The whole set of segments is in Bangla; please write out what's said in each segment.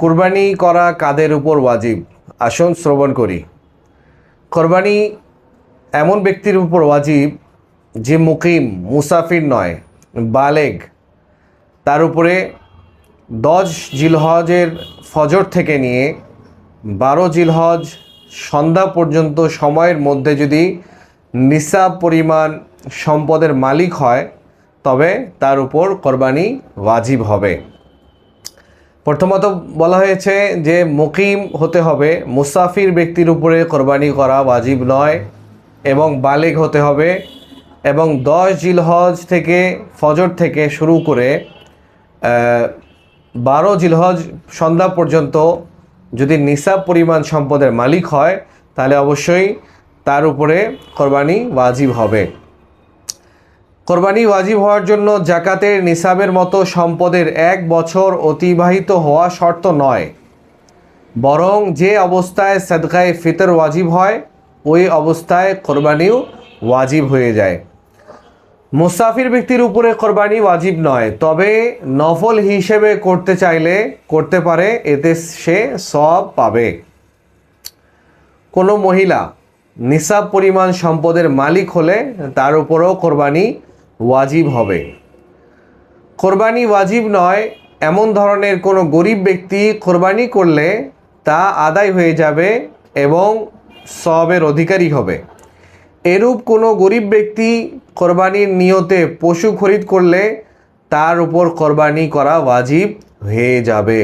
কোরবানি করা কাদের উপর ওয়াজিব? আসুন শ্রবণ করি। কোরবানি এমন ব্যক্তির উপর ওয়াজিব যে মুকিম, মুসাফির নয়, বালেগ। তার উপরে দশ জিলহজের ফজর থেকে নিয়ে বারো জিলহজ সন্ধ্যা পর্যন্ত সময়ের মধ্যে যদি নিসাব পরিমাণ সম্পদের মালিক হয়, তবে তার উপর কোরবানি ওয়াজিব হবে। প্রথমত বলা হয়েছে যে মুকিম হতে হবে, মুসাফির ব্যক্তির উপরে কোরবানি করা ওয়াজিব নয় এবং বালেগ হতে হবে এবং দশ জিলহজ থেকে ফজর থেকে শুরু করে বারো জিলহজ সন্ধ্যা পর্যন্ত যদি নিসাব পরিমাণ সম্পদের মালিক হয়, তাহলে অবশ্যই তার উপরে কোরবানি ওয়াজিব হবে। কোরবানি ওয়াজিব হওয়ার জন্য জাকাতের নিসাবের মতো সম্পদের এক বছর অতিবাহিত হওয়া শর্ত নয়। বরং যে অবস্থায় সদকায় ফিতর ওয়াজিব হয়, ওই অবস্থায় কোরবানিও ওয়াজিব হয়ে যায়। মুসাফির ব্যক্তির উপরে কোরবানি ওয়াজিব নয়, তবে নফল হিসেবে করতে চাইলে করতে পারে, এতে সে সব পাবে। কোনো মহিলা নিসাব পরিমাণ সম্পদের মালিক হলে তার উপরও কোরবানি ওয়াজিব হবে। কোরবানি ওয়াজিব নয়, এমন ধরনের কোনো গরিব ব্যক্তি কোরবানি করলে তা আদায় হয়ে যাবে এবং সবের অধিকারী হবে। এরূপ কোনো গরিব ব্যক্তি কোরবানির নিয়তে পশু খরিদ করলে তার উপর কোরবানি করা ওয়াজিব হয়ে যাবে।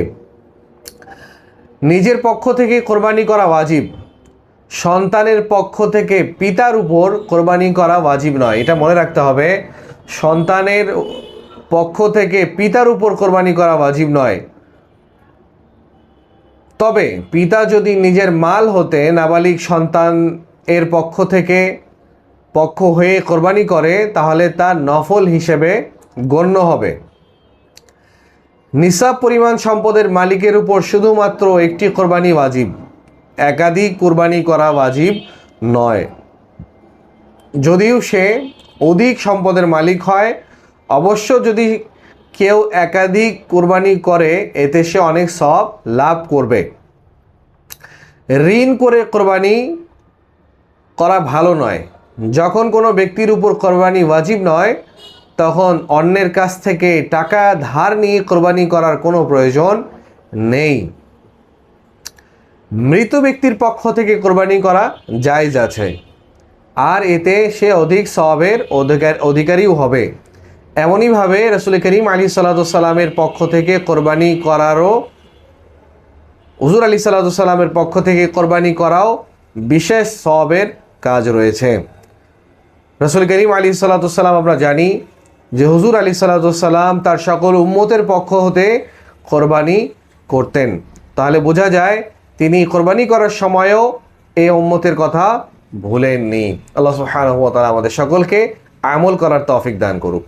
নিজের পক্ষ থেকে কোরবানি করা ওয়াজিব, সন্তানের পক্ষ থেকে পিতার উপর কোরবানি করা ওয়াজিব নয়। এটা মনে রাখতে হবে সন্তানের পক্ষ থেকে পিতার উপর কোরবানি করা ওয়াজিব নয়। তবে পিতা যদি নিজের মাল হতে নাবালিক সন্তান এর পক্ষ থেকে পক্ষ হয়ে কোরবানি করে, তাহলে তা নফল হিসেবে গণ্য হবে। নিসাব পরিমাণ সম্পদের মালিকের উপর শুধুমাত্র একটি কোরবানি ওয়াজিব, একাধিক কোরবানি করা ওয়াজিব নয়। যদিও সে অধিক সম্পদের মালিক হয়। অবশ্য যদি কেউ একাধিক কোরবানি করে, এতে সে অনেক সব লাভ করবে। ঋণ করে কোরবানি করা ভালো নয়। যখন কোনো ব্যক্তির উপর কোরবানি ওয়াজিব নয়, তখন অন্যের কাছ থেকে টাকা ধার নিয়ে কোরবানি করার কোনো প্রয়োজন নেই। মৃত ব্যক্তির পক্ষ থেকে কোরবানি করা জায়জ আছে। আর এতে সে অধিক সবের অধিকার অধিকারীও হবে। এমনইভাবে রসুল করিম আলী সাল্লামের পক্ষ থেকে কোরবানি করারও হুজুর আলী সাল্লামের পক্ষ থেকে কোরবানি করাও বিশেষ সবের কাজ রয়েছে। রসুল করিম আলী সাল্লাম আমরা জানি যে হুজুর আলী সাল্লাম তার সকল উম্মতের পক্ষ হতে কোরবানি করতেন। তাহলে বোঝা যায় তিনি কোরবানি করার সময়ও এই উম্মতের কথা ভুলেননি। আল্লাহ তাআলা আমাদের সকলকে আমল করার তফিক দান করুক।